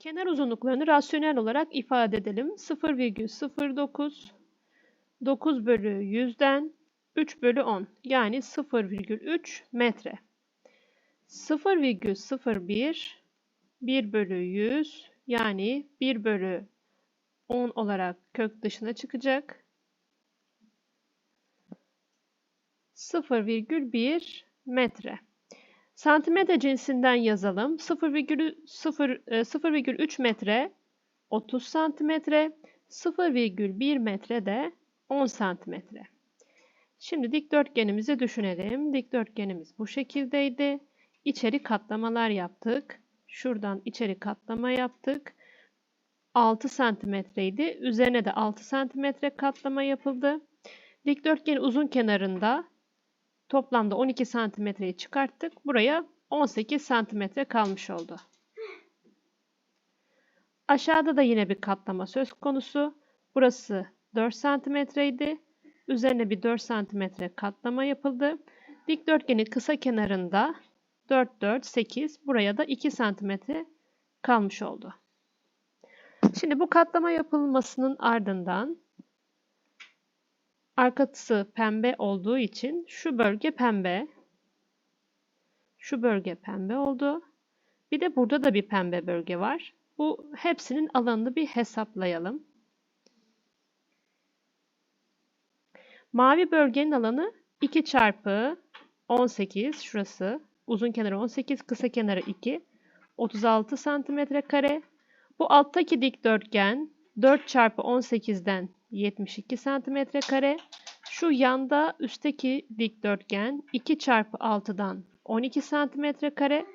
Kenar uzunluklarını rasyonel olarak ifade edelim. 0,09 9 bölü 100'den 3 bölü 10 yani 0,3 metre. 0,01 1 bölü 100 yani 1 bölü 10 olarak kök dışına çıkacak. 0,1 metre. Santimetre cinsinden yazalım. 0,3 e, metre 30 santimetre, 0,1 metre de 10 santimetre. Şimdi dikdörtgenimizi düşünelim. Dikdörtgenimiz bu şekildeydi. İçeri katlamalar yaptık. Şuradan içeri katlama yaptık. 6 santimetreydi. Üzerine de 6 santimetre katlama yapıldı. Dikdörtgenin uzun kenarında toplamda 12 santimetreyi çıkarttık. Buraya 18 santimetre kalmış oldu. Aşağıda da yine bir katlama söz konusu. Burası 4 santimetreydi. Üzerine bir 4 santimetre katlama yapıldı. Dikdörtgenin kısa kenarında 4, 4, 8. Buraya da 2 santimetre kalmış oldu. Şimdi bu katlama yapılmasının ardından arkası pembe olduğu için şu bölge pembe. Şu bölge pembe oldu. Bir de burada da bir pembe bölge var. Bu hepsinin alanını bir hesaplayalım. Mavi bölgenin alanı 2 çarpı 18 şurası. Uzun kenarı 18, kısa kenarı 2. 36 santimetre kare. Bu alttaki dikdörtgen 4 çarpı 18'den 72 santimetre kare. Şu yanda üstteki dikdörtgen 2 çarpı 6'dan 12 santimetre kare.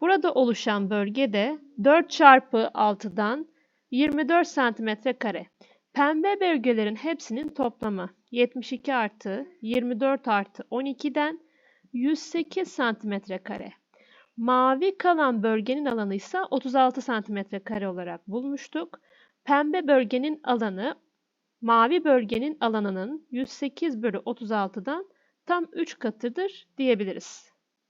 Burada oluşan bölge de 4 çarpı 6'dan 24 santimetre kare. Pembe bölgelerin hepsinin toplamı 72 artı 24 artı 12'den 108 santimetre kare. Mavi kalan bölgenin alanı ise 36 santimetre kare olarak bulmuştuk. Pembe bölgenin alanı mavi bölgenin alanının 108 bölü 36'dan tam 3 katıdır diyebiliriz.